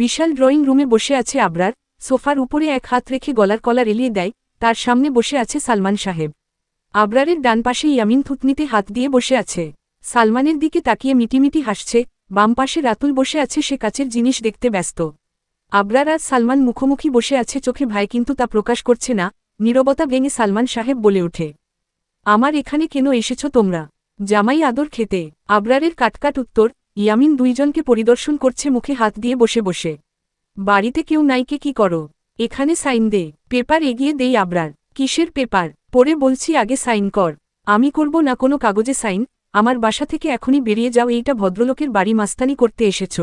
বিশাল drawing রুমে বসে আছে আবরার, সোফার উপরে এক হাত রেখে গলার কলার এলিয়ে দেয়, তার সামনে বসে আছে সালমান সাহেব। আবরারের ডান পাশে ইয়ামিন থুতনিতে হাত দিয়ে বসে আছে। সালমানের দিকে তাকিয়ে মিটিমিটি হাসছে, বাম পাশে রাতুল বসে আছে সে কাছের জিনিস দেখতে ব্যস্ত। আবরার আর সালমান মুখোমুখি বসে আছে চোখে ভাই, কিন্তু তা প্রকাশ করছে না, নীরবতা ভেঙে সালমান সাহেব বলে ওঠে। আমার এখানে কেন এসেছ তোমরা? জামাই আদর খেতে। আবরারের কাটকাট উত্তর ইয়ামিন দুইজনকে পরিদর্শন করছে মুখে হাত দিয়ে বসে বসে। বাড়িতে কেউ নাইকে কি করো? এখানে সাইন দে। পেপার এগিয়ে দেই আবরার। কিসের পেপার? পরে বলছি আগে সাইন কর। আমি করব না কোনো কাগজে সাইন। আমার বাসা থেকে এখনই বেরিয়ে যাও, এইটা ভদ্রলোকের বাড়ি মাস্তানি করতে এসেছ।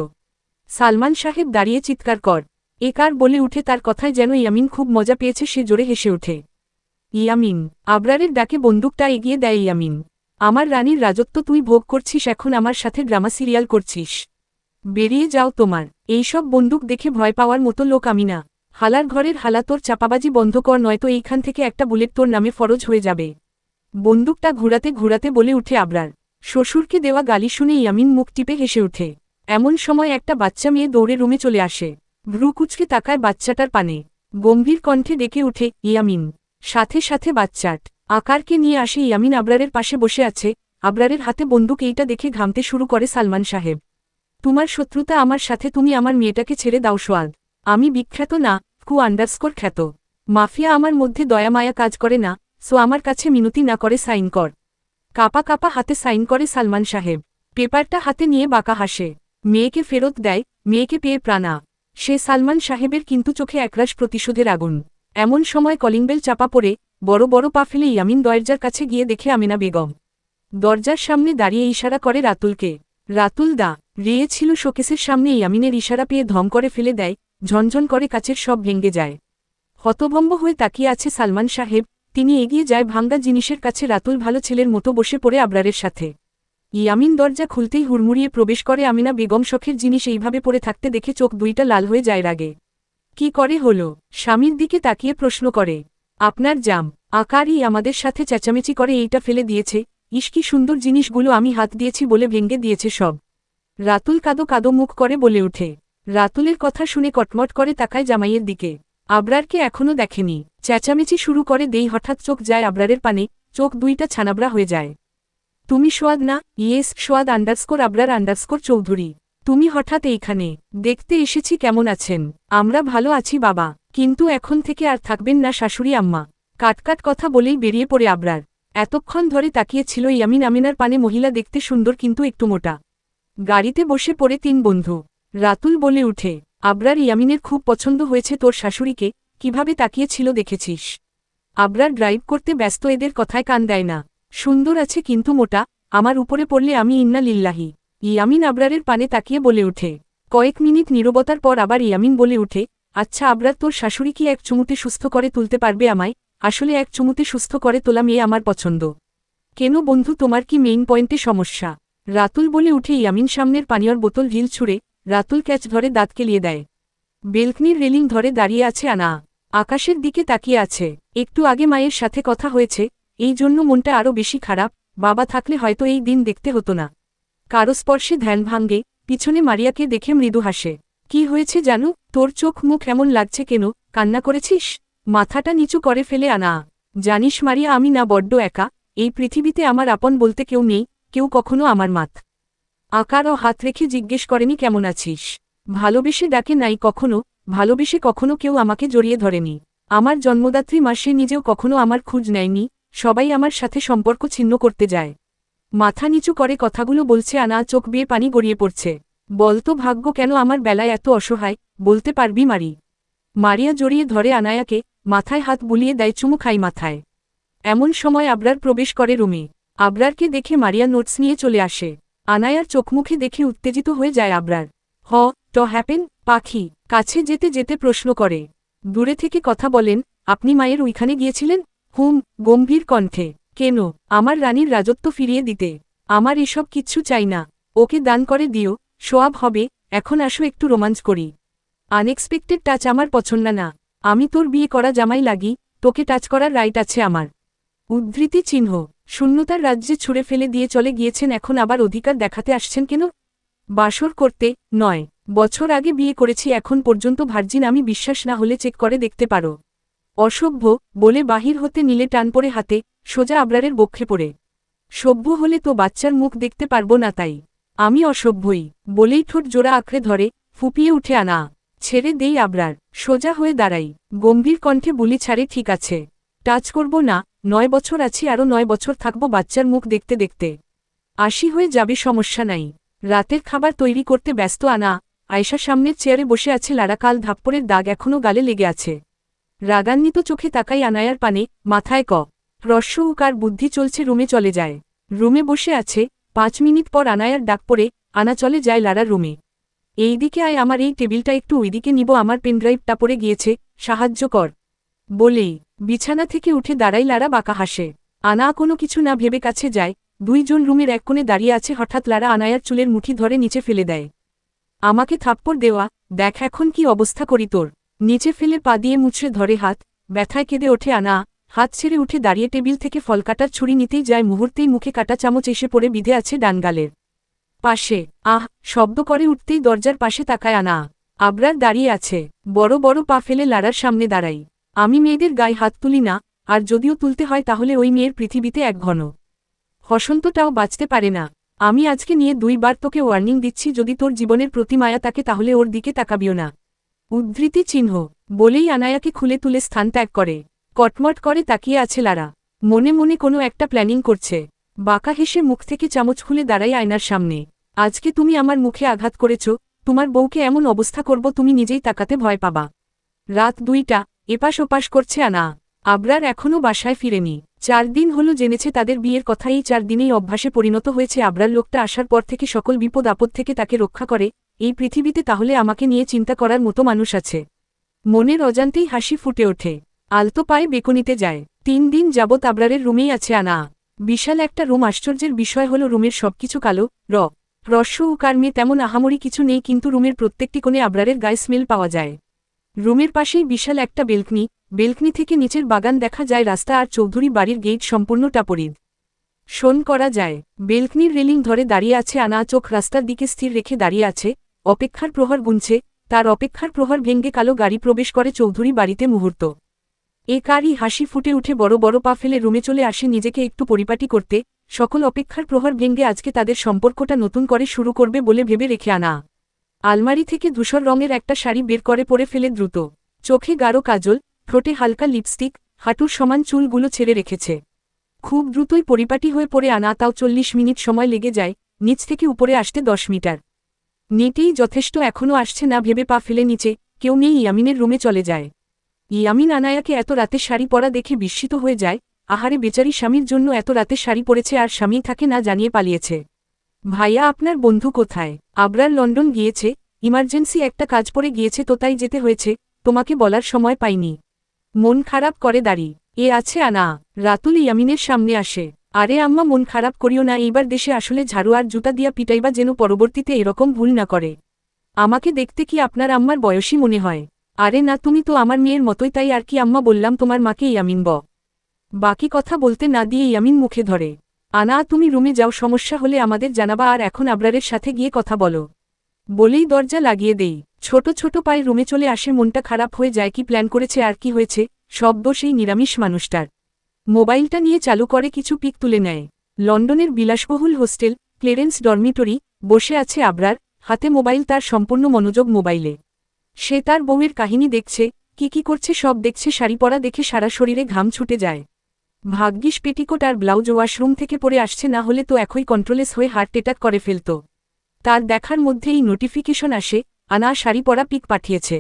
সালমান সাহেব দাঁড়িয়ে চিৎকার কর। এ কার বলে উঠে তার কথায় যেন ইয়ামিন খুব মজা পেয়েছে, সে জোরে হেসে ওঠে। ইয়ামিন, আবরারের ডাকে বন্দুকটা এগিয়ে দেয় ইয়ামিন। আমার রানীর রাজত্ব তুই ভোগ করছিস, এখন আমার সাথে ড্রামা সিরিয়াল করছিস। বেরিয়ে যাও তোমার। এইসব বন্দুক দেখে ভয় পাওয়ার মতো লোক আমি না। হালার ঘরের হালা তোর চাপাবাজি বন্ধ কর, নয়তো এইখান থেকে একটা বুলেট তোর নামে ফরজ হয়ে যাবে। বন্দুকটা ঘুরাতে ঘুরাতে বলে উঠে আবরার। শ্বশুরকে দেওয়া গালি শুনে ইয়ামিন মুখ টিপে হেসে ওঠে। এমন সময় একটা বাচ্চা মেয়ে দৌড়ে রুমে চলে আসে। ভ্রুকুচকে তাকায় বাচ্চাটার পানে। গম্ভীর কণ্ঠে ডেকে উঠে ইয়ামিন। সাথে সাথে বাচ্চাট আকারকে নিয়ে আসে ইয়ামিন আবরারের পাশে বসে আছে। আবরারের হাতে বন্দুক এইটা দেখে ঘামতে শুরু করে সালমান সাহেব। তোমার শত্রুতা আমার সাথে, তুমি আমার মেয়েটাকে ছেড়ে দাও সোয়াদ। আমি বিখ্যাত না, কু আন্ডারস্কোর খ্যাত। মাফিয়া আমার মধ্যে দয়ামায়া কাজ করে না, সো আমার কাছে মিনতি না করে সাইন কর। কাপা কাপা হাতে সাইন করে সালমান সাহেব। পেপারটা হাতে নিয়ে বাঁকা হাসে। মেয়েকে ফেরত দেয়, মেয়েকে পেয়ে প্রাণা। সে সালমান সাহেবের কিন্তু চোখে একরাশ প্রতিশোধের আগুন। এমন সময় কলিংবেল চাপা পড়ে বড় বড় পা ফেলে ইয়ামিন দরজার কাছে গিয়ে দেখে আমিনা বেগম। দরজার সামনে দাঁড়িয়ে ইশারা করে রাতুলকে। রাতুল দা, রেয়ে ছিল শোকেসের সামনে ইয়ামিনের ইশারা পেয়ে ধম করে ফেলে দেয়, ঝনঝন করে কাছের সব ভেঙ্গে যায়। হতভম্ব হয়ে তাকিয়ে আছে সালমান সাহেব, তিনি এগিয়ে যায় ভাঙ্গা জিনিসের কাছে রাতুল ভালো ছেলের মতো বসে পড়ে আবরারের সাথে। ইয়ামিন দরজা খুলতেই হুড়মুড়িয়ে প্রবেশ করে আমিনা বেগম শখের জিনিস এইভাবে পড়ে থাকতে দেখে চোখ দুইটা লাল হয়ে যায় রাগে। কি করে হল? স্বামীর দিকে তাকিয়ে প্রশ্ন করে। আপনার জাম, আকারই আমাদের সাথে চেঁচামেচি করে এইটা ফেলে দিয়েছে, ইস কি সুন্দর জিনিসগুলো আমি হাত দিয়েছি বলে ভেঙ্গে দিয়েছে সব। রাতুল কাদো কাদো মুখ করে বলে উঠে। রাতুলের কথা শুনে কটমট করে তাকায় জামাইয়ের দিকে। আবরারকে এখনও দেখেনি। চেঁচামেচি শুরু করে দেই হঠাৎ চোখ যায় আবরারের পানে, চোখ দুইটা ছানাবড়া হয়ে যায়। তুমি সোয়াদ না? Yes, Swad underscore Abrar underscore Chowdhury. তুমি হঠাৎ এইখানে, দেখতে এসেছি কেমন আছেন? আমরা ভালো আছি বাবা, কিন্তু এখন থেকে আর থাকবেন না শাশুড়ি আম্মা। কাটকাট কথা বলেই বেরিয়ে পড়ে আবরার। এতক্ষণ ধরে তাকিয়েছিল ইয়ামিন আমিনার পানে মহিলা দেখতে সুন্দর কিন্তু একটু মোটা। গাড়িতে বসে পড়ে তিন বন্ধু। রাতুল বলে উঠে, আবরার ইয়ামিনের খুব পছন্দ হয়েছে তোর শাশুড়িকে, কীভাবে তাকিয়েছিল দেখেছিস? আবরার ড্রাইভ করতে ব্যস্ত এদের কথায় কান দেয় না। সুন্দর আছে কিন্তু মোটা, আমার উপরে পড়লে আমি ইন্না লিল্লাহি। ইয়ামিন আবরারের পানে তাকিয়ে বলে উঠে কয়েক মিনিট নীরবতার পর আবার ইয়ামিন বলে উঠে আচ্ছা আবরার তোর শাশুড়ি কি এক চুমুতে সুস্থ করে তুলতে পারবে আমায়? আসলে এক চুমুতে সুস্থ করে তোলা মেয়ে আমার পছন্দ। কেন বন্ধু তোমার কি মেইন পয়েন্টে সমস্যা? রাতুল বলে উঠে ইয়ামিন সামনের পানীয়র বোতল ঢিল ছুঁড়ে, রাতুল ক্যাচ ধরে দাঁত কেলিয়ে দেয়। বেলকনির রেলিং ধরে দাঁড়িয়ে আছে আনা। আকাশের দিকে তাকিয়ে আছে। একটু আগে মায়ের সাথে কথা হয়েছে, এই জন্য মনটা আরও বেশি খারাপ, বাবা থাকলে হয়তো এই দিন দেখতে হতো না। কারও স্পর্শে ধ্যান ভাঙ্গে, পিছনে মারিয়াকে দেখে মৃদু হাসে। কি হয়েছে জানো? তোর চোখ মুখ এমন লাগছে কেন? কান্না করেছিস? মাথাটা নিচু করে ফেলে আনা। জানিস মারিয়া, আমি না বড্ড একা। এই পৃথিবীতে আমার আপন বলতে কেউ নেই, কেউ কখনো আমার মাত আকার ও হাত রেখে জিজ্ঞেস করেনি, কেমন আছিস? ভালোবেসে ডাকে নাই কখনো? ভালোবেসে কখনো কেউ আমাকে জড়িয়ে ধরেনি। আমার জন্মদাত্রী মাসে নিজেও কখনো আমার খুঁজ নেয়নি। সবাই আমার সাথে সম্পর্ক ছিন্ন করতে যায়। মাথা নিচু করে কথাগুলো বলছে আনা, চোখ বিয়ে পানি গড়িয়ে পড়ছে। বলতো ভাগ্য কেন আমার বেলায় এত অসহায়, বলতে পারবি মারি। মারিয়া জড়িয়ে ধরে আনায়াকে, মাথায় হাত বুলিয়ে দেয়, চুমু খাই মাথায়। এমন সময় আবরার প্রবেশ করে রুমে। আবরারকে দেখে মারিয়া নোটস নিয়ে চলে আসে। আনায়ার চোখমুখে দেখে উত্তেজিত হয়ে যায় আবরার। হ, ট হ্যাপেন, পাখি, কাছে যেতে যেতে প্রশ্ন করে। দূরে থেকে কথা বলেন, আপনি মায়ের ওইখানে গিয়েছিলেন? হুম, গম্ভীর কণ্ঠে। কেন? আমার রানীর রাজত্ব ফিরিয়ে দিতে। আমার এসব কিচ্ছু চাই না। ওকে দান করে দিও। সোয়াব হবে। এখন আসো একটু রোমাঞ্চ করি। আনএক্সপেক্টেড টাচ আমার পছন্দ না। আমি তোর বিয়ে করা জামাই লাগি। তোকে টাচ করার রাইট আছে আমার। উদ্ধৃতি চিহ্ন। শূন্যতার রাজ্যে ছুঁড়ে ফেলে দিয়ে চলে গিয়েছেন এখন আবার অধিকার দেখাতে আসছেন কেন? বাসর করতে নয়। বছর আগে বিয়ে করেছি। এখন পর্যন্ত ভার্জিন আমি বিশ্বাস না হলে চেক করে দেখতে পারো। অসভ্য বলে বাহির হতে নিলে টান পড়ে হাতে, সোজা আবরারের বক্ষে পড়ে। সভ্য হলে তো বাচ্চার মুখ দেখতে পারব না তাই। আমি অসভ্যই বলেই ঠোঁট জোড়া আঁকড়ে ধরে, ফুপিয়ে উঠে আনা। ছেড়ে দেই আবরার, সোজা হয়ে দাঁড়াই। গম্ভীর কণ্ঠে বুলি, ছাড়ে, ঠিক আছে। টাচ করব না, নয় বছর আছি আরও নয় বছর থাকব বাচ্চার মুখ দেখতে দেখতে। আশি হয়ে যাবে, সমস্যা নাই। রাতের খাবার তৈরি করতে ব্যস্ত আনা। আয়সা সামনের চেয়ারে বসে আছে লাড়াকাল ধাপ্পরের দাগ এখনও গালে লেগে আছে। রাগান্বিত চোখে তাকাই আনায়ার পানে, মাথায় ক। রস্য উকার বুদ্ধি চলছে রুমে চলে যায়। রুমে বসে আছে, পাঁচ মিনিট পর আনায়ার ডাক পড়ে, আনা চলে যায় লারা রুমে। এইদিকে আয় আমার এই টেবিলটা একটু ওইদিকে নিব, আমার পেনড্রাইভটা পড়ে গিয়েছে, সাহায্য কর। বলেই, বিছানা থেকে উঠে দাঁড়াই লারা বাঁকা হাসে। আনা কোনো কিছু না ভেবে কাছে যায়, দুইজন রুমের এক কোণে দাঁড়িয়ে আছে, হঠাৎ লারা আনায়ার চুলের মুঠি ধরে নিচে ফেলে দেয়। আমাকে থাপ্পড় দেওয়া, দেখ এখন কি অবস্থা করি তোর। নিচে ফেলে পা দিয়ে মুছড়ে ধরে হাত, ব্যথায় কেঁদে ওঠে আনা, হাত ছেড়ে উঠে দাঁড়িয়ে টেবিল থেকে ফল কাটার ছুরি নিতেই যায়, মুহূর্তেই মুখে কাটা চামচ এসে পড়ে বিধে আছে ডানগালের পাশে। আহ, শব্দ করে উঠতেই দরজার পাশে তাকায় আনা। আবরার দাঁড়িয়ে আছে। বড় বড় পা ফেলে লাড়ার সামনে দাঁড়াই। আমি মেয়েদের গায়ে হাত তুলি না, আর যদিও তুলতে হয় তাহলে ওই মেয়ের পৃথিবীতে এক ঘন। হসন্তটাও বাঁচতে পারে না। আমি আজকে নিয়ে দুইবার তোকে ওয়ার্নিং দিচ্ছি, যদি তোর জীবনের প্রতি মায়া তাকে তাহলে ওর দিকে তাকাবিও না। উদ্ধৃতি চিহ্ন বলেই আনায়াকে খুলে তুলে স্থান ত্যাগ করে। কটমট করে তাকিয়ে আছে লারা। মনে মনে কোনো একটা প্ল্যানিং করছে। বাঁকা হেসে মুখ থেকে চামচ খুলে দাঁড়াই আয়নার সামনে। আজকে তুমি আমার মুখে আঘাত করেছ, তোমার বউকে এমন অবস্থা করব তুমি নিজেই তাকাতে ভয় পাবা। রাত দুইটা, এপাশ ওপাশ করছে আনা। আবরার এখনও বাসায় ফিরেনি। চার দিন হলো জেনেছে তাদের বিয়ের কথা। এই চার দিনেই অভ্যাসে পরিণত হয়েছে আবরার। লোকটা আসার পর থেকে সকল বিপদ আপদ থেকে তাকে রক্ষা করে এই পৃথিবীতে তাহলে আমাকে নিয়ে চিন্তা করার মতো মানুষ আছে। মনের অজান্তেই হাসি ফুটে ওঠে। আলতো পায়ে বেকনিতে যায়। তিন দিন যাবৎ আবরারের রুমেই আছে আনা। বিশাল একটা রুম। আশ্চর্যের বিষয় হল, রুমের সবকিছু কালো, র। রস্য ও কার্মে তেমন আহামরি কিছু নেই, কিন্তু রুমের প্রত্যেকটি কোণে আবরারের গায়ে স্মেল পাওয়া যায়। রুমের পাশেই বিশাল একটা বেলকনি। বেলকনি থেকে নিচের বাগান দেখা যায়, রাস্তা আর চৌধুরী বাড়ির গেট সম্পূর্ণ টাপরিদ শোন করা যায়। বেলকনির রেলিং ধরে দাঁড়িয়ে আছে আনা। চোখ রাস্তার দিকে স্থির রেখে দাঁড়িয়ে আছে। অপেক্ষার প্রহর গুনছে, তার অপেক্ষার প্রহর ভেঙ্গে কালো গাড়ি প্রবেশ করে চৌধুরী বাড়িতে মুহূর্ত। এ কারই হাসি ফুটে উঠে বড় বড় পা ফেলে রুমে চলে আসে নিজেকে একটু পরিপাটি করতে, সকল অপেক্ষার প্রহর ভেঙ্গে আজকে তাদের সম্পর্কটা নতুন করে শুরু করবে বলে ভেবে রেখে আনা। আলমারি থেকে ধূসর রঙের একটা শাড়ি বের করে পরে ফেলে দ্রুত। চোখে গাঢ় কাজল, ঠোঁটে হালকা লিপস্টিক, হাঁটুর সমান চুলগুলো ছেড়ে রেখেছে। খুব দ্রুতই পরিপাটি হয়ে পড়ে আনা, তাও চল্লিশ মিনিট সময় লেগে যায়, নিচ থেকে উপরে আসতে দশ মিটার। নেটেই যথেষ্ট এখনও আসছে না, ভেবে পা ফেলে নিচে। কেউ নেই, ইয়ামিনের রুমে চলে যায়। ইয়ামিন আনায়াকে এত রাতে শাড়ি পরা দেখে বিস্মিত হয়ে যায়। আহারে, বেচারি স্বামীর জন্য এত রাতে শাড়ি পরেছে আর স্বামী থাকে না জানিয়ে পালিয়েছে। ভাইয়া, আপনার বন্ধু কোথায়? আবরার লন্ডন গিয়েছে। ইমার্জেন্সি একটা কাজ পড়ে গিয়েছে, তো তাই যেতে হয়েছে। তোমাকে বলার সময় পাইনি। মন খারাপ করে দাঁড়ি এ আছে আনা। রাতুল ইয়ামিনের সামনে আসে। আরে আম্মা, মন খারাপ করিও না, এইবার দেশে আসলে ঝাড়ু আর জুতা দিয়া পিটাইবা যেন পরবর্তীতে এরকম ভুল না করে। আমাকে দেখতে কি আপনার আম্মার বয়সী মনে হয়? আরে না, তুমি তো আমার মেয়ের মতোই, তাই আর কি আম্মা বললাম তোমার মাকে ইয়ামিন ব। বাকি কথা বলতে না দিয়ে ইয়ামিন মুখে ধরে। আনা, তুমি রুমে যাও, সমস্যা হলে আমাদের জানাবা, আর এখন আবরারের সাথে গিয়ে কথা বলো। বলেই দরজা লাগিয়ে দেই। ছোট ছোট পায়ে রুমে চলে আসে, মনটা খারাপ হয়ে যায়, কি প্ল্যান করেছে আর কি হয়েছে, সব দোষ এই নিরামিষ মানুষটার। মোবাইলটা নিয়ে চালু করে কিছু পিক তুলে নেয়। লন্ডনের বিলাসবহুল হোস্টেল, ক্লেরেন্স ডরমিটরি, বসে আছে আবরার, হাতে মোবাইল তার সম্পূর্ণ মনোযোগ মোবাইলে। সে তার বউয়ের কাহিনী দেখছে, কি কি করছে সব দেখছে, শাড়ি পরা দেখে সারা শরীরে ঘাম ছুটে যায়। ভাগ্যিস পেটিকোট আর ব্লাউজ ওয়াশরুম থেকে পরে আসছে, না হলে তো একই কন্ট্রোলেস হয়ে হার্ট অ্যাটাক করে ফেলত। তার দেখার মধ্যেই নোটিফিকেশন আসে, আনা শাড়ি পরা পিক পাঠিয়েছে।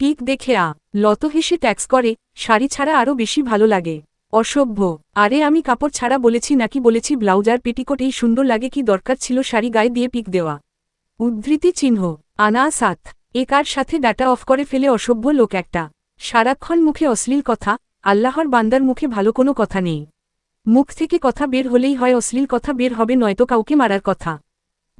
পিক দেখে আ লত হেসে ট্যাক্স করে, শাড়ি ছাড়া আরও বেশি ভালো লাগে। অসভ্য। আরে আমি কাপড় ছাড়া বলেছি নাকি বলেছি ব্লাউজ আর পেটিকোট এই সুন্দর লাগে কি দরকার ছিল শাড়ি গায়ে দিয়ে পিক দেওয়া? উদ্ধৃতি চিহ্ন। আনা সাত। এ কার সাথে ডাটা অফ করে ফেলে অসভ্য লোক একটা? সারাক্ষণ মুখে অশ্লীল কথা, আল্লাহর বান্দার মুখে ভালো কোনো কথা নেই। মুখ থেকে কথা বের হলেই হয় অশ্লীল কথা বের হবে নয়তো কাউকে মারার কথা।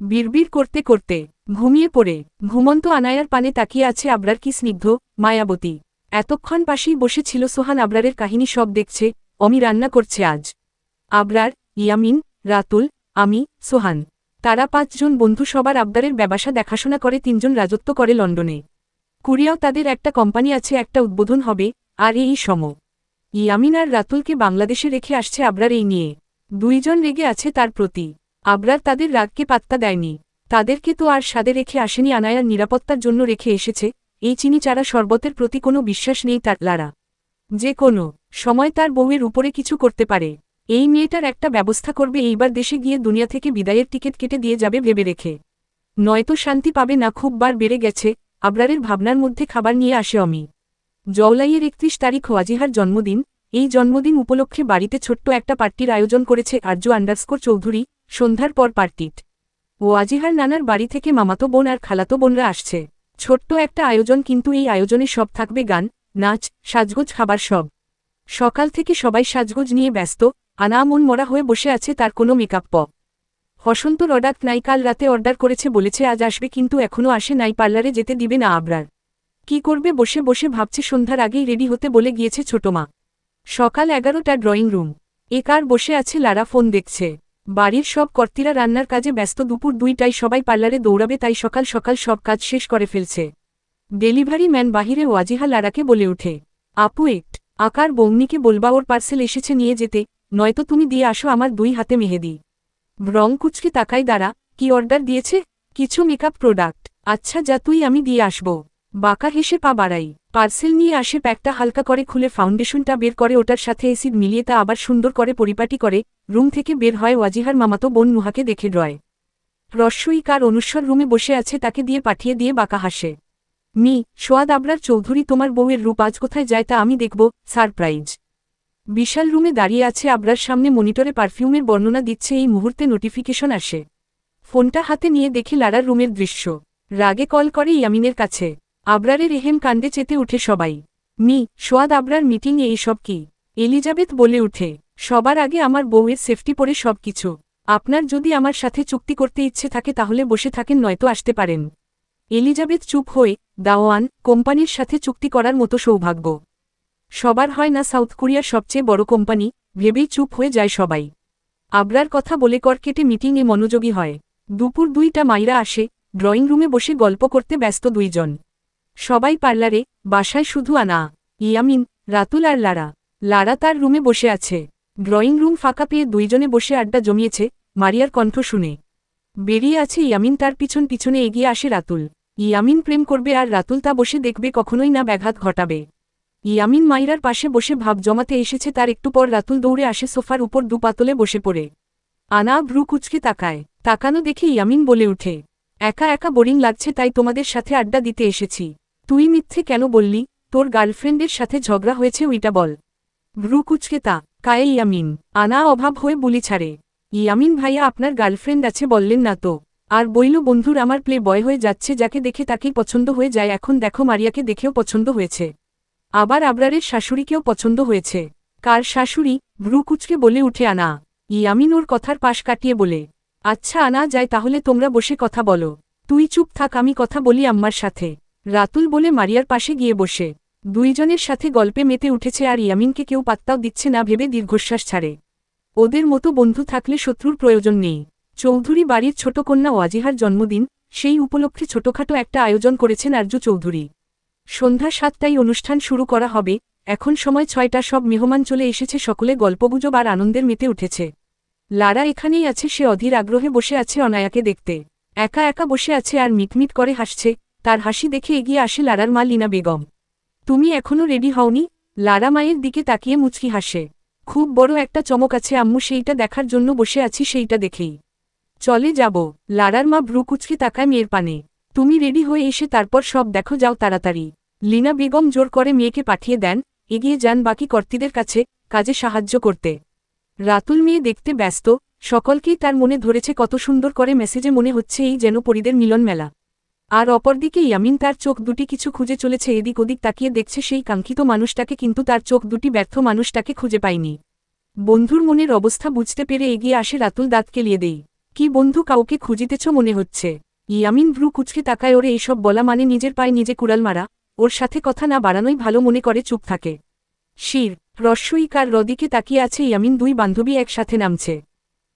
বিড়বিড় করতে করতে ঘুমিয়ে পড়ে। ঘুমন্ত আনায়ার পানে তাকিয়ে আছে আবরার কি স্নিগ্ধ, মায়াবতী। এতক্ষণ পাশেই বসেছিল সোহান আবরারের কাহিনী সব দেখছে, অমি রান্না করছে আজ। আবরার, ইয়ামিন, রাতুল, আমি, সোহান। তারা পাঁচজন বন্ধু সবার আবদারের ব্যবসা দেখাশোনা করে, তিনজন রাজত্ব করে লন্ডনে। কুরিয়াও তাদের একটা কোম্পানি আছে, একটা উদ্বোধন হবে, আর এই সম। ইয়ামিন আর রাতুলকে বাংলাদেশে রেখে আসছে আবরার এই নিয়ে। দুইজন রেগে আছে তার প্রতি। আবরার তাদের রাগকে পাত্তা দেয়নি। তাদেরকে তো আর সাদে রেখে আসেনি আনায়ার নিরাপত্তার জন্য রেখে এসেছে এই চিনি চারা শরবতের প্রতি কোনো বিশ্বাস নেই তার লারা। যে কোনো সময় তার বউয়ের উপরে কিছু করতে পারে। এই মেয়েটার একটা ব্যবস্থা করবে এইবার দেশে গিয়ে দুনিয়া থেকে বিদায়ের টিকিট কেটে দিয়ে যাবে ভেবে রেখে। নয়তো শান্তি পাবে না, খুব বার বেড়ে গেছে, আবরারের ভাবনার মধ্যে খাবার নিয়ে আসে অমি। জওলাইয়ের একত্রিশ তারিখ ওয়াজিহার জন্মদিন, এই জন্মদিন উপলক্ষে বাড়িতে ছোট্ট একটা পার্টির আয়োজন করেছে আর্য আন্ডারস্কোর চৌধুরী, সন্ধ্যার পর পার্টিট ওয়াজিহার নানার বাড়ি থেকে মামাতো বোন আর খালাতো বোনরা আসছে। ছোট্ট একটা আয়োজন কিন্তু এই আয়োজনে সব থাকবে গান, নাচ, সাজগোজ, খাবার সব। সকাল থেকে সবাই সাজগোজ নিয়ে ব্যস্ত, আনা মন মরা হয়ে বসে আছে তার কোনো মেকআপ প হসন্ত রডাক নাই কাল রাতে অর্ডার করেছে বলেছে আজ আসবে কিন্তু এখনও আসে নাই, পার্লারে যেতে দিবে না আবরার। কি করবে বসে বসে ভাবছে সন্ধ্যার আগেই রেডি হতে বলে গিয়েছে ছোট মা। সকাল এগারোটা ড্রয়িং রুম। এ কার বসে আছে লারা ফোন দেখছে। বাড়ির সব কর্তীরা রান্নার কাজে ব্যস্ত, দুপুর দুইটাই সবাই পার্লারে দৌড়াবে, তাই সকাল সকাল সব কাজ শেষ করে ফেলছে। ডেলিভারি ম্যান বাহিরে ওয়াজিহা লারাকে বলে উঠে আপু, একট, আকার বৌনিকে বলবা ওর পার্সেল এসেছে নিয়ে যেতে, নয়তো তুমি দিয়ে আসো আমার দুই হাতে মেহেদি। রং কুচকে তাকাই দ্বারা কি অর্ডার দিয়েছে? কিছু মেকআপ প্রোডাক্ট। আচ্ছা যা তুই, আমি দিয়ে আসব। বাঁকা হেসে পা বাড়াই। পার্সেল নিয়ে আসে প্যাকটা হালকা করে খুলে ফাউন্ডেশনটা বের করে ওটার সাথে এসিড মিলিয়ে তা আবার সুন্দর করে পরিপাটি করে, রুম থেকে বের হয় ওয়াজিহার মামাতো বোন নুহাকে দেখে ড্রয়। রস্যই কার অনুস্বর রুমে বসে আছে তাকে দিয়ে পাঠিয়ে দিয়ে বাঁকা হাসে। মি সোয়াদ আবরার চৌধুরী তোমার বউয়ের রূপ আজ কোথায় যায় তা আমি দেখব, সারপ্রাইজ। বিশাল রুমে দাঁড়িয়ে আছে আবরার সামনে মনিটরে পারফিউমের বর্ণনা দিচ্ছে এই মুহূর্তে নোটিফিকেশন আসে। ফোনটা হাতে নিয়ে দেখে লারার রুমের দৃশ্য। রাগে কল করে ইয়ামিনের কাছে। আবরারের এহেম কাণ্ডে চেতে উঠে সবাই। মি, সোয়াদ আবরার মিটিংয়ে এইসব কি? এলিজাবেথ বলে উঠে, সবার আগে আমার বউয়ের সেফটি পরে সব কিছু। আপনার যদি আমার সাথে চুক্তি করতে ইচ্ছে থাকে তাহলে বসে থাকেন, নয়তো আসতে পারেন। এলিজাবেথ চুপ হয়ে দাওয়ান কোম্পানির সাথে চুক্তি করার মতো সৌভাগ্য। সবার হয় না সাউথ কোরিয়ার সবচেয়ে বড় কোম্পানি, ভেবেই চুপ হয়ে যায় সবাই। আবরার কথা বলে কর কেটে মিটিংয়ে মনোযোগী হয়। দুপুর দুইটা মাইরা আসে, ড্রয়িং রুমে বসে গল্প করতে ব্যস্ত দুইজন। সবাই পার্লারে, বাসায় শুধু আনা। ইয়ামিন, রাতুল আর লারা। লারা তার রুমে বসে আছে। ড্রয়িং রুম ফাঁকা পেয়ে দুইজনে বসে আড্ডা জমিয়েছে, মারিয়ার কণ্ঠ শুনে। বেরিয়ে আছে ইয়ামিন, তার পিছন পিছনে এগিয়ে আসে রাতুল। ইয়ামিন প্রেম করবে আর রাতুল তা বসে দেখবে কখনোই না ব্যাঘাত ঘটাবে। ইয়ামিন মাইরার পাশে বসে ভাব জমাতে এসেছে, তার একটু পর রাতুল দৌড়ে আসে সোফার উপর দুপাতলে বসে পড়ে। আনা ভ্রু কুচকে তাকায়। তাকানো দেখে ইয়ামিন বলে উঠে, একা একা বোরিং লাগছে, তাই তোমাদের সাথে আড্ডা দিতে এসেছি। তুই মিথ্যে কেন বললি? তোর গার্লফ্রেন্ডের সাথে ঝগড়া হয়েছে ওইটা বল। ভ্রু কুচকে তা কায়ে ইয়ামিন, আনা অভাব হয়ে বুলি ছাড়ে। ইয়ামিন ভাইয়া আপনার গার্লফ্রেন্ড আছে বললেন না তো। আর বইল বন্ধুর আমার প্লে বয় হয়ে যাচ্ছে যাকে দেখে তাকেই পছন্দ হয়ে যায়। এখন দেখো মারিয়াকে দেখেও পছন্দ হয়েছে। আবার আবরারের শাশুড়িকেও পছন্দ হয়েছে। কার শাশুড়ি? ভ্রু কুচকে বলে উঠে আনা। ইয়ামিন ওর কথার পাশ কাটিয়ে বলে আচ্ছা আনা যায় তাহলে তোমরা বসে কথা বলো। তুই চুপ থাক, আমি কথা বলি আম্মার সাথে। রাতুল বলে মারিয়ার পাশে গিয়ে বসে। দুইজনের সাথে গল্পে মেতে উঠেছে আর ইয়ামিনকে কেউ পাত্তাও দিচ্ছে না ভেবে দীর্ঘশ্বাস ছাড়ে। ওদের মতো বন্ধু থাকলে শত্রুর প্রয়োজন নেই। চৌধুরী বাড়ির ছোট কন্যা ওয়াজিহার জন্মদিন, সেই উপলক্ষে ছোটখাটো একটা আয়োজন করেছেন আর্য চৌধুরী। সন্ধ্যা সাতটায় অনুষ্ঠান শুরু করা হবে, এখন সময় ছয়টা, সব মেহমান চলে এসেছে, সকলে গল্পগুজব আর আনন্দের মেতে উঠেছে। লারা এখানেই আছে, সে অধীর আগ্রহে বসে আছে অনায়াকে দেখতে। একা একা বসে আছে আর মিটমিট করে হাসছে তার হাসি দেখে এগিয়ে আসে লারার মা লীনা বেগম। তুমি এখনও রেডি হওনি? লারা মায়ের দিকে তাকিয়ে মুচকি হাসে। খুব বড় একটা চমক আছে আম্মু, সেইটা দেখার জন্য বসে আছি, সেইটা দেখেই। চলে যাব। লারার মা ভ্রু কুচকে তাকায় মেয়ের পানে। তুমি রেডি হয়ে এসে তারপর সব দেখো, যাও তাড়াতাড়ি। লিনা বেগম জোর করে মেয়েকে পাঠিয়ে দেন, এগিয়ে যান বাকি কর্তীদের কাছে কাজে সাহায্য করতে। রাতুল মেয়ে দেখতে ব্যস্ত, সকলকেই তার মনে ধরেছে কত সুন্দর করে মেসেজে মনে হচ্ছে এই যেন পরিদের মিলন মেলা আর অপরদিকে ইয়ামিন তার চোখ দুটি কিছু খুঁজে চলেছে, এদিক ওদিক তাকিয়ে দেখছে সেই কাঙ্ক্ষিত মানুষটাকে, কিন্তু তার চোখ দুটি ব্যর্থ মানুষটাকে খুঁজে পায়নি। বন্ধুর মনের অবস্থা বুঝতে পেরে এগিয়ে আসে রাতুল দাঁত কেলিয়ে দেই। কি বন্ধু কাউকে খুঁজিতেছ মনে হচ্ছে? ইয়ামিন ভ্রু কুচকে তাকায়, ওরে এইসব বলা মানে নিজের পায়ে নিজে কুড়াল মারা। ওর সাথে কথা না বাড়ানোই ভালো মনে করে, চুপ থাকে। শির, রস্যই কার রদিকে তাকিয়ে আছে ইয়ামিন, দুই বান্ধবী একসাথে নামছে।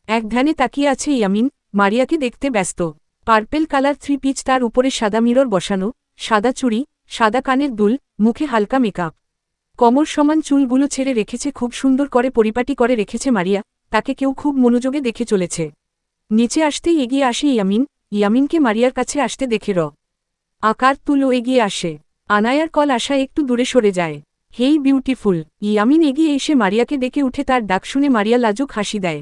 এক ধ্যানে তাকিয়ে আছে ইয়ামিন, মারিয়াকে দেখতে ব্যস্ত। পার্পেল কালার থ্রি পিচ তার উপরে সাদা মিরর বসানো, সাদা চুড়ি, সাদা কানের দুল, মুখে হালকা মেকআপ। কমর সমান চুলগুলো ছেড়ে রেখেছে, খুব সুন্দর করে পরিপাটি করে রেখেছে মারিয়া, তাকে কেউ খুব মনোযোগে দেখে চলেছে। নিচে আসতেই এগিয়ে আসে ইয়ামিন, ইয়ামিনকে মারিয়ার কাছে আসতে দেখে র। আকার তুলো এগিয়ে আসে। আনায়ার কল আসা একটু দূরে সরে যায়। হেই বিউটিফুল, ইয়ামিন এগিয়ে এসে মারিয়াকে ডেকে উঠে তার ডাক শুনে মারিয়া লাজুক হাসি দেয়।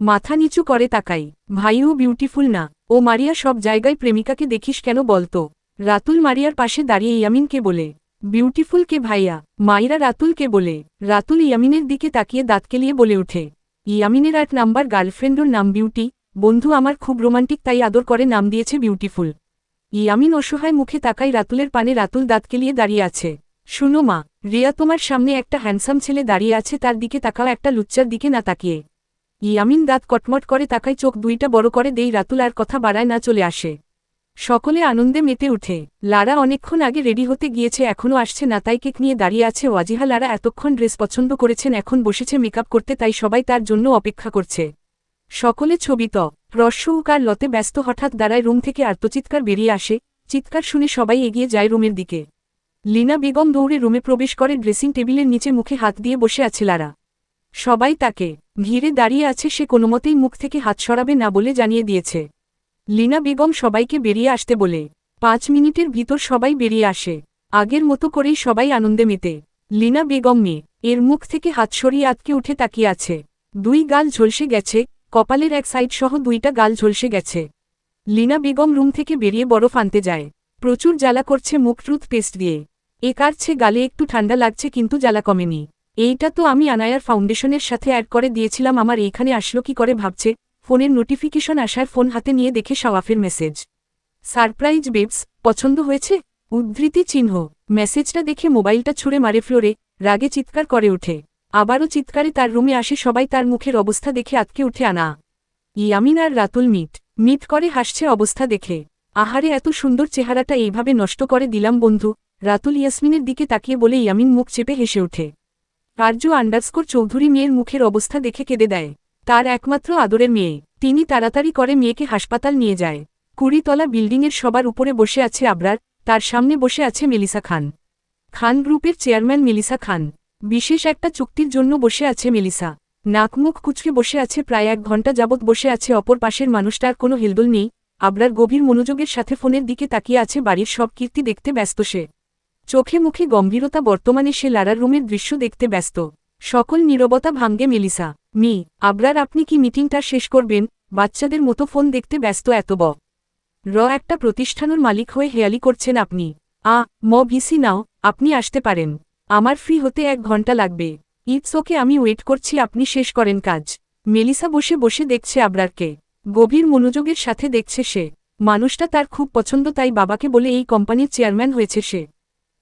মাথা নিচু করে তাকাই। ভাইও বিউটিফুল না। ও মারিয়া সব জায়গায় প্রেমিকাকে দেখিস কেন বলতো? রাতুল মারিয়ার পাশে দাঁড়িয়ে ইয়ামিনকে বলে বিউটিফুল কে ভাইয়া? মাইরা রাতুলকে বলে, রাতুল ইয়ামিনের দিকে তাকিয়ে দাঁত কেলিয়ে বলে ওঠে, ইয়ামিনের আট নাম্বার গার্লফ্রেন্ডর নাম বিউটি, বন্ধু আমার খুব রোমান্টিক তাই আদর করে নাম দিয়েছে বিউটিফুল। ইয়ামিন অসহায় মুখে তাকাই রাতুলের পানে রাতুল দাঁত কেলিয়ে দাঁড়িয়ে আছে, শুনো মা, রিয়া তোমার সামনে একটা হ্যান্ডসাম ছেলে দাঁড়িয়ে আছে তার দিকে তাকাও, একটা লুচ্চার দিকে না তাকিয়ে। ইয়ামিন দাঁত কটমট করে তাকাই চোখ দুইটা বড় করে দেই রাতুল আর কথা বাড়ায় না চলে আসে। সকলে আনন্দে মেতে উঠে। লারা অনেকক্ষণ আগে রেডি হতে গিয়েছে এখনও আসছে না, তাই কেক নিয়ে দাঁড়িয়ে আছে ওয়াজিহা। লারা এতক্ষণ ড্রেস পছন্দ করেছেন, এখন বসেছে মেকআপ করতে, তাই সবাই তার জন্য অপেক্ষা করছে। সকলে ছবি ত। রস্যউকার লতে ব্যস্ত, হঠাৎ দাঁড়ায় রুম থেকে আর্তচিৎকার বেরিয়ে আসে। চিৎকার শুনে সবাই এগিয়ে যায় রুমের দিকে। লীনা বেগম দৌড়ে রুমে প্রবেশ করে ড্রেসিং টেবিলের নিচে মুখে হাত দিয়ে বসে আছে লারা। সবাই তাকে, ঘিরে দাঁড়িয়ে আছে সে কোনোমতেই মুখ থেকে হাত সরাবে না বলে জানিয়ে দিয়েছে। লীনা বেগম সবাইকে বেরিয়ে আসতে বলে, পাঁচ মিনিটের ভিতর সবাই বেরিয়ে আসে, আগের মতো করেই সবাই আনন্দে মেতে। লীনা বেগম মেয়ে এর মুখ থেকে হাত সরিয়ে আতকে উঠে তাকিয়ে আছে। দুই গাল ঝলসে গেছে, কপালের এক সাইড সহ দুইটা গাল ঝলসে গেছে। লীনা বেগম রুম থেকে বেরিয়ে বরফ আনতে যায়। প্রচুর জ্বালা করছে মুখ টুথ পেস্ট দিয়ে। এ কারছে গালে একটু ঠান্ডা লাগছে কিন্তু জ্বালা কমেনি। এইটা তো আমি আনায়ার ফাউন্ডেশনের সাথে অ্যাড করে দিয়েছিলাম। আমার এইখানে আসলো কি করে ভাবছে? ফোনের নোটিফিকেশন আসার ফোন হাতে নিয়ে দেখে শাওয়াফের মেসেজ। সারপ্রাইজ বেবস, পছন্দ হয়েছে? উদ্ধৃতি চিহ্ন। মেসেজটা দেখে মোবাইলটা ছুঁড়ে মারে ফ্লোরে, রাগে চিৎকার করে ওঠে। আবারও চিৎকারে তার রুমে আসে সবাই, তার মুখের অবস্থা দেখে আতকে উঠে আনা। ইয়ামিন আর রাতুল মিট। মিট করে হাসছে অবস্থা দেখে। আহারে, এত সুন্দর চেহারাটা এইভাবে নষ্ট করে দিলাম বন্ধু। রাতুল ইয়াসমিনের দিকে তাকিয়ে বলে, ইয়ামিন মুখ চেপে হেসে ওঠে। আর্য আন্ডারস্কোর চৌধুরী মেয়ের মুখের অবস্থা দেখে কেঁদে দেয়। তার একমাত্র আদরের মেয়ে। তিনি তাড়াতাড়ি করে মেয়েকে হাসপাতাল নিয়ে যায়। কুড়িতলা বিল্ডিংয়ের সবার উপরে বসে আছে আবরার। তার সামনে বসে আছে মেলিসা খান। খান গ্রুপের চেয়ারম্যান মেলিসা খান। বিশেষ একটা চুক্তির জন্য বসে আছে মেলিসা। নাকমুখ কুচকে বসে আছে প্রায় এক ঘণ্টা যাবৎ বসে আছে অপর পাশের মানুষটার কোনো হেলদোল নেই। আবরার গভীর মনোযোগের সাথে ফোনের দিকে তাকিয়ে আছে বাড়ির সব কীর্তি দেখতে ব্যস্ত সে। চোখে মুখে গম্ভীরতা বর্তমানে সে লারার রুমের দৃশ্য দেখতে ব্যস্ত। সকল নীরবতা ভাঙ্গে মেলিসা। মি, আবরার আপনি কি মিটিংটা শেষ করবেন? বাচ্চাদের মতো ফোন দেখতে ব্যস্ত এত ব। র একটা প্রতিষ্ঠানের মালিক হয়ে হেয়ালি করছেন আপনি। আ, ম ভিসি নাও, আপনি আসতে পারেন। আমার ফ্রি হতে এক ঘণ্টা লাগবে। ইটস ওকে, আমি ওয়েট করছি, আপনি শেষ করেন কাজ। মেলিসা বসে বসে দেখছে আবরারকে। গভীর মনোযোগের সাথে দেখছে সে। মানুষটা তার খুব পছন্দ, তাই বাবাকে বলে এই কোম্পানির চেয়ারম্যান হয়েছে সে।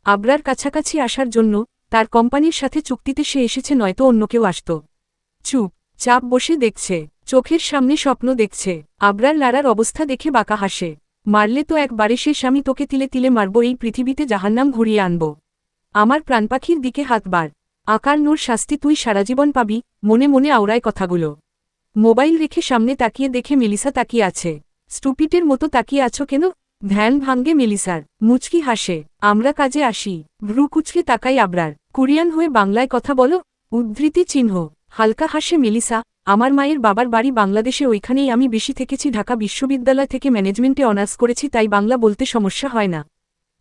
আবরার কাছাকাছি আসার জন্য তার কোম্পানির সাথে চুক্তিতে সে এসেছে, নয়তো অন্য কেউ আসত। চুপ, চাপ বসে দেখছে, চোখের সামনে স্বপ্ন দেখছে। আবরার লারার অবস্থা দেখে বাঁকা হাসে। মারলে তো একবারে শেষ আমি তোকে তিলে তিলে মারব, এই পৃথিবীতে জাহান্নাম ঘুরিয়ে আনব। আমার প্রাণপাখির দিকে হাত বার। আকার নূর শাস্তি তুই সারাজীবন পাবি, মনে মনে আওড়ায় কথাগুলো। মোবাইল রেখে সামনে তাকিয়ে দেখে মেলিসা তাকিয়ে আছে। স্টুপিটের মতো তাকিয়ে আছো কেন? ধ্যান ভাঙ্গে মেলিসার মুচকি হাসে। আমরা কাজে আসি। ভ্রু কুচকে তাকাই আবরার। কুরিয়ান হয়ে বাংলায় কথা বলো। উদ্ধৃতি চিহ্ন। হালকা হাসে মেলিসা, আমার মায়ের বাবার বাড়ি বাংলাদেশে, ওইখানেই আমি বেশি থেকেছি। ঢাকা বিশ্ববিদ্যালয় থেকে ম্যানেজমেন্টে অনার্স করেছি, তাই বাংলা বলতে সমস্যা হয় না।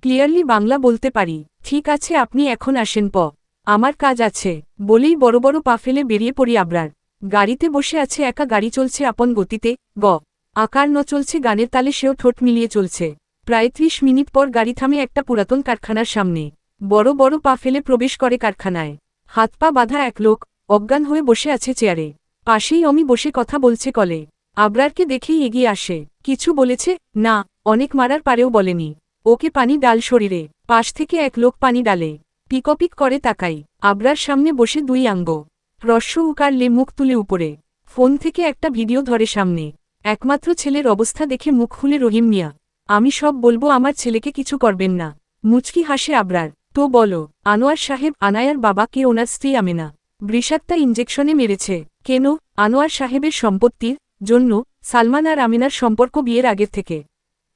ক্লিয়ারলি বাংলা বলতে পারি। ঠিক আছে, আপনি এখন আসেন প। আমার কাজ আছে। বলেই বড় বড় পা ফেলে বেরিয়ে পড়ি আবরার। গাড়িতে বসে আছে, একা গাড়ি চলছে আপন গতিতে। গ। আকার ন চলছে, গানের তালে সেও ঠোঁট মিলিয়ে চলছে। প্রায় ত্রিশ মিনিট পর গাড়ি থামে একটা পুরাতন কারখানার সামনে। বড় বড় পা ফেলে প্রবেশ করে কারখানায়। হাত পা বাঁধা এক লোক, অজ্ঞান হয়ে বসে আছে চেয়ারে। পাশেই অমি বসে কথা বলছে কলে। আবরারকে দেখেই এগিয়ে আসে। কিছু বলেছে, না, অনেক মারার পারেও বলেনি। ওকে পানি ডাল শরীরে। পাশ থেকে এক লোক পানি ডালে। পিকপিক করে তাকাই। আবরার সামনে বসে দুই আঙ্গ। রস্য উকারলে মুখ তুলে উপরে। ফোন থেকে একটা ভিডিও ধরে সামনে। একমাত্র ছেলের অবস্থা দেখে মুখ খুলে রহিম মিয়া, আমি সব বলব আমার ছেলেকে কিছু করবেন না। মুচকি হাসে আবরার, তো বলো, আনোয়ার সাহেব, আনায়ার বাবা কে ওনার স্ত্রী আমেনা? বৃষাক্তা ইঞ্জেকশনে মেরেছে, কেন? আনোয়ার সাহেবের সম্পত্তির জন্য সালমান আর আমিনার সম্পর্ক বিয়ের আগের থেকে।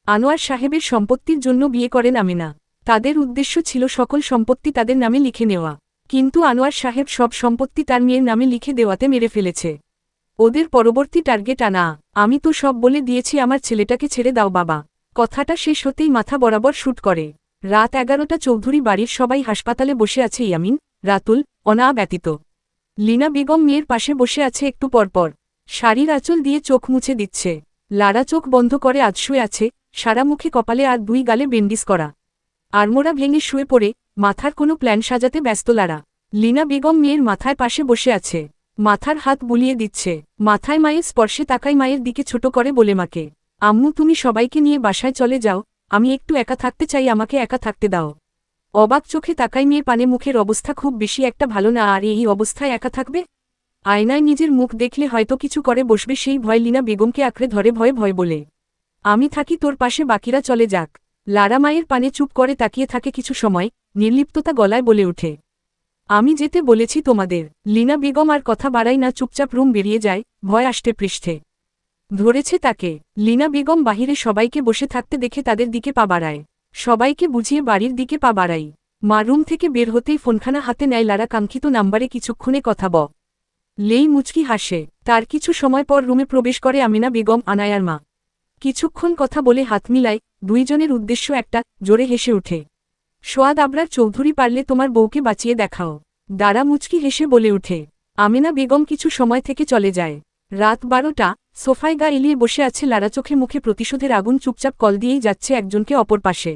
আনোয়ার সাহেবের সম্পত্তির জন্য বিয়ে করেন আমিনা। তাদের উদ্দেশ্য ছিল সকল সম্পত্তি তাদের নামে লিখে নেওয়া। কিন্তু আনোয়ার সাহেব সব সম্পত্তি তার মেয়ের নামে লিখে দেওয়াতে মেরে ফেলেছে। ওদের পরবর্তী টার্গেট আনা। আমি তো সব বলে দিয়েছি, আমার ছেলেটাকে ছেড়ে দাও বাবা। কথাটা শেষ হতেই মাথা বরাবর শুট করে। রাত এগারোটা চৌধুরী বাড়ির সবাই হাসপাতালে বসে আছে, ইয়ামিন, রাতুল, অনা ব্যতীত। লীনা বেগম মেয়ের পাশে বসে আছে একটু পরপর শাড়ির আঁচল দিয়ে চোখ মুছে দিচ্ছে। লাড়া চোখ বন্ধ করে আজ শুয়ে আছে, সারা মুখে কপালে আর দুই গালে বেন্ডিস করা। আড়মোড়া ভেঙে শুয়ে পড়ে, মাথার কোনো প্ল্যান সাজাতে ব্যস্ত লাড়া লীনা বেগম মেয়ের মাথায় পাশে বসে আছে। মাথার হাত বুলিয়ে দিচ্ছে। মাথায় মায়ের স্পর্শে তাকাই মায়ের দিকে ছোট করে বলে মাকে, আম্মু, তুমি সবাইকে নিয়ে বাসায় চলে যাও, আমি একটু একা থাকতে চাই, আমাকে একা থাকতে দাও। অবাক চোখে তাকাই মেয়ের পানে মুখের অবস্থা খুব বেশি একটা ভালো না, আর এই অবস্থায় একা থাকবে? আয়নায় নিজের মুখ দেখলে হয়তো কিছু করে বসবে, সেই ভয় লীনা বেগমকে আঁকড়ে ধরে ভয়ে ভয় বলে, আমি থাকি তোর পাশে, বাকিরা চলে যাক। লারা মায়ের পানে চুপ করে তাকিয়ে থাকে কিছু সময়, নির্লিপ্ততা গলায় বলে ওঠে আমি যেতে বলেছি তোমাদের। লীনা বেগম আর কথা বাড়াই না, চুপচাপ রুম বেরিয়ে যায়, ভয় আসতে পৃষ্ঠে। ধরেছে তাকে। লীনা বেগম বাহিরে সবাইকে বসে থাকতে দেখে তাদের দিকে পা বাড়ায়। সবাইকে বুঝিয়ে বাড়ির দিকে পা বাড়াই। মা রুম থেকে বের হতেই ফোনখানা হাতে নেয় লারা কাঙ্ক্ষিত নাম্বারে কিছুক্ষণে কথা ব। লেই মুচকি হাসে। তার কিছু সময় পর রুমে প্রবেশ করে আমিনা বেগম, আনায়ার মা। কিছুক্ষণ কথা বলে হাত মিলায়। দুইজনের উদ্দেশ্য একটা, জোরে হেসে ওঠে। সোয়াদ আবরার চৌধুরী পারলে তোমার বউকে বাঁচিয়ে দেখাও। দাঁড়া মুচকি হেসে বলে ওঠে আমিনা বেগম কিছু সময় থেকে চলে যায়। রাত বারোটা, সোফায় গা এলিয়ে বসে আছে লারা চোখে মুখে প্রতিশোধের আগুন চুপচাপ কল দিয়েই যাচ্ছে একজনকে অপর পাশে।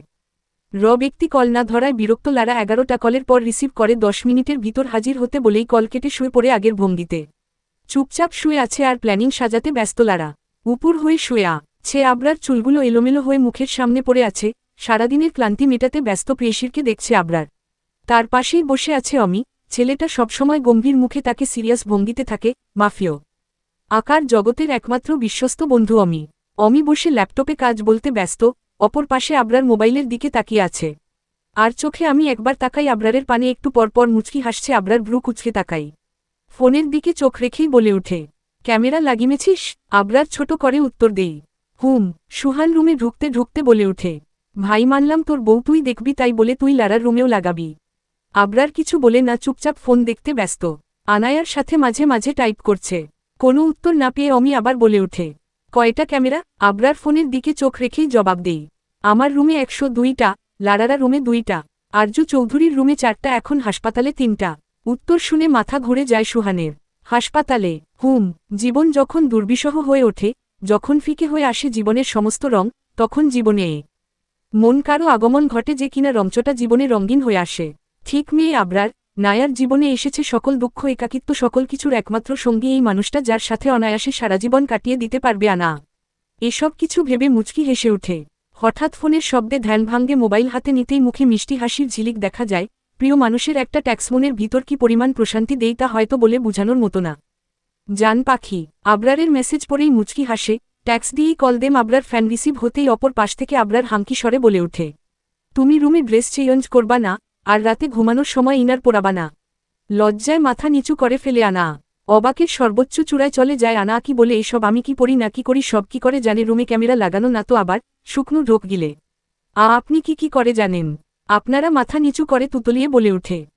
র ব্যক্তি কল না ধরায় বিরক্ত লারা এগারোটা কলের পর রিসিভ করে দশ মিনিটের ভিতর হাজির হতে বলেই কল কেটে শুয়ে পড়ে আগের ভঙ্গিতে। চুপচাপ শুয়ে আছে আর প্ল্যানিং সাজাতে ব্যস্ত লারা। উপুর হয়ে শুয়ে আ, ছে আবরার চুলগুলো এলোমেলো হয়ে মুখের সামনে পড়ে আছে সারাদিনের ক্লান্তি মেটাতে ব্যস্ত প্রেয়সীরকে দেখছে আবরার। তার পাশেই বসে আছে অমি, ছেলেটা সবসময় গম্ভীর মুখে তাকে সিরিয়াস ভঙ্গিতে থাকে, মাফিও। আকার জগতের একমাত্র বিশ্বস্ত বন্ধু অমি। অমি বসে ল্যাপটপে কাজ বলতে ব্যস্ত, অপর পাশে আবরার মোবাইলের দিকে তাকিয়ে আছে। আর চোখে আমি একবার তাকাই আবরারের পানে একটু পরপর মুচকি হাসছে আবরার ভ্রু কুচকে তাকাই। ফোনের দিকে চোখ রেখেই বলে উঠে ক্যামেরা লাগিমেছিস? আবরার ছোট করে উত্তর দেই। হুম, সুহান রুমে ঢুকতে ঢুকতে বলে ওঠে ভাই মানলাম তোর বউ তুই দেখবি তাই বলে তুই লারার রুমেও লাগাবি। আবরার কিছু বলে না, চুপচাপ ফোন দেখতে ব্যস্ত। আনায়ার সাথে মাঝে মাঝে টাইপ করছে। কোনো উত্তর না পেয়ে অমি আবার বলে ওঠে, কয়টা ক্যামেরা? আবরার ফোনের দিকে চোখ রেখেই জবাব দেই, আমার রুমে একশো দুইটা, লারারা রুমে দুইটা, আরজু চৌধুরীর রুমে চারটা, এখন হাসপাতালে তিনটা। উত্তর শুনে মাথা ঘুরে যায় সুহানের, হাসপাতালে, হুম, জীবন যখন দুর্বিষহ হয়ে ওঠে, যখন ফিকে হয়ে আসে জীবনের সমস্ত রং, তখন জীবনে মন কারও আগমন ঘটে যে কিনা রংচটা জীবনে রঙিন হয়ে আসে। ঠিক মেয়ে আবরার, নায়ার জীবনে এসেছে সকল দুঃখ, একাকিত্ব, সকল কিছুর একমাত্র সঙ্গী এই মানুষটা যার সাথে অনায়াসে সারা জীবন কাটিয়ে দিতে পারবে আনা। এসব কিছু ভেবে মুচকি হেসে ওঠে। হঠাৎ ফোনের শব্দে ধ্যান ভাঙ্গে মোবাইল হাতে নিতেই মুখে মিষ্টি হাসির ঝিলিক দেখা যায়, প্রিয় মানুষের একটা ট্যাক্সমনের ভিতর কি পরিমাণ প্রশান্তি দেই তা হয়তো বলে বুঝানোর মতো না। জান পাখি, আবরারের মেসেজ পড়েই মুচকি হাসে ট্যাক্স দিয়েই কল দেম আবরার ফ্যান রিসিভ হতেই অপর পাশ থেকে আবরার হাঙ্কি স্বরে বলে ওঠে, তুমি রুমে ড্রেস চেঞ্জ করবা না, আর রাতে ঘুমানোর সময় ইনার পোড়াবা না। লজ্জায় মাথা নিচু করে ফেলে আনা। অবাকের সর্বোচ্চ চূড়ায় চলে যায় আনা কি বলে এসব আমি কি পড়ি না কি করি সব কি করে জানে রুমে ক্যামেরা লাগানো না তো আবার শুকনো ঢোক গিলে। আ, আপনি কি কি করে জানেন? আপনারা মাথা নিচু করে তুতলিয়ে বলে ওঠে